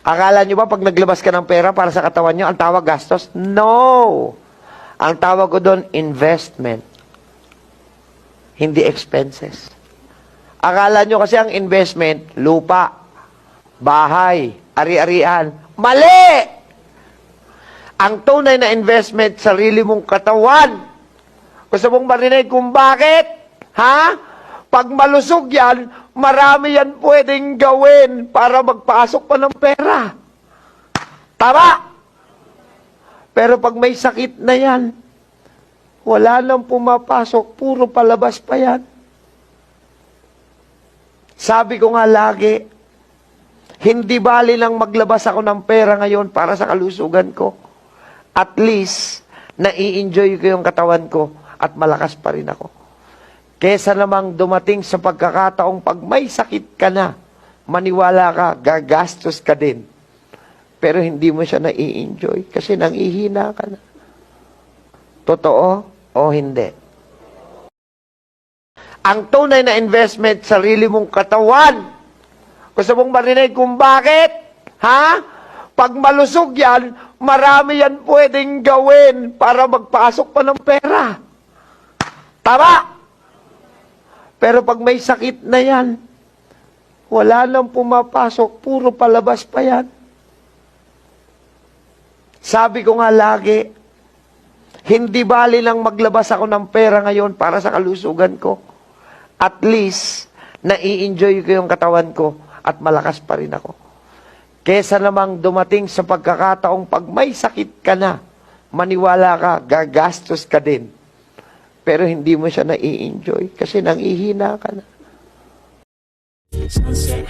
Akala nyo ba pag naglabas ka ng pera para sa katawan nyo, ang tawag gastos? No! Ang tawag ko doon, investment. Hindi expenses. Akala nyo kasi ang investment, lupa, bahay, ari-arian. Mali! Ang tunay na investment, sarili mong katawan. Gusto mong marinig kung bakit? Ha? Pag malusog yan, marami yan pwedeng gawin para magpasok pa ng pera. Tama? Pero pag may sakit na yan, wala nang pumapasok, puro palabas pa yan. Sabi ko nga lagi, hindi bali lang maglabas ako ng pera ngayon para sa kalusugan ko. At least, nai-enjoy ko yung katawan ko at malakas pa rin ako. Kesa namang dumating sa pagkakataong pag may sakit ka na, maniwala ka, gagastos ka din. Pero hindi mo siya nai-enjoy kasi nangihina ka na. Totoo o hindi? Ang tunay na investment, sarili mong katawan. Gusto mong marinig kung bakit? Ha? Pag malusog yan, marami yan pwedeng gawin para magpasok pa ng pera. Tama? Pero pag may sakit na yan, wala nang pumapasok, puro palabas pa yan. Sabi ko nga lagi, hindi bali lang maglabas ako ng pera ngayon para sa kalusugan ko. At least, nai-enjoy ko yung katawan ko at malakas pa rin ako. Kesa namang dumating sa pagkakataong pag may sakit ka na, maniwala ka, gagastos ka din. Pero hindi mo siya nai-enjoy kasi nangihina ka na. Sunset